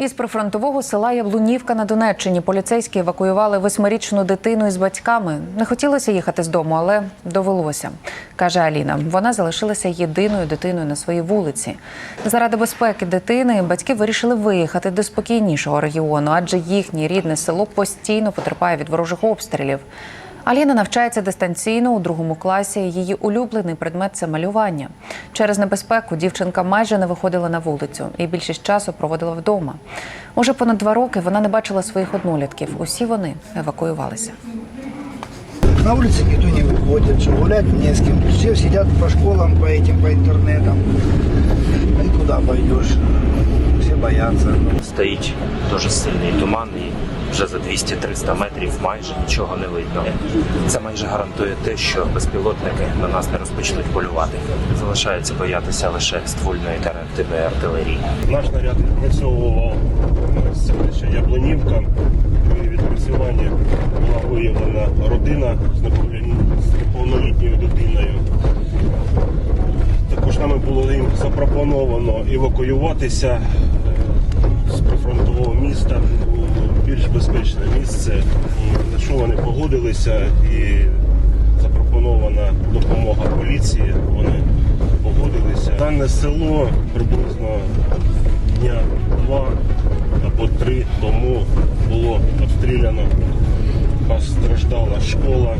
Із прифронтового села Яблунівка на Донеччині поліцейські евакуювали восьмирічну дитину із батьками. Не хотілося їхати з дому, але довелося, каже Аліна. Вона залишилася єдиною дитиною на своїй вулиці. Заради безпеки дитини батьки вирішили виїхати до спокійнішого регіону, адже їхнє рідне село постійно потерпає від ворожих обстрілів. Аліна навчається дистанційно у другому класі. Її улюблений предмет це малювання. Через небезпеку дівчинка майже не виходила на вулицю і більшість часу проводила вдома. Уже понад два роки вона не бачила своїх однолітків. Усі вони евакуювалися. На улице никто не выходит, что гулять не с кем. Все сидят по школам, по этим, по интернетам. И куда пойдешь? Все боятся. Стоїть дуже сильний туман і вже за 200-300 метрів майже нічого не видно. Це майже гарантує те, що безпілотники на нас не розпочнуть полювати. Залишається боятися лише ствольної та реактивної артилерії. Наш наряд відпрацьовував селище Яблонівка. При відпрацюванні була виявлена родина з неповнолітньою- дитиною. Також нами було їм запропоновано евакуюватися е, з прифронтового міста місце, на що вони погодилися і запропонована допомога поліції. Вони погодилися. Дане село приблизно дня два або три тому було обстріляно. Постраждала школа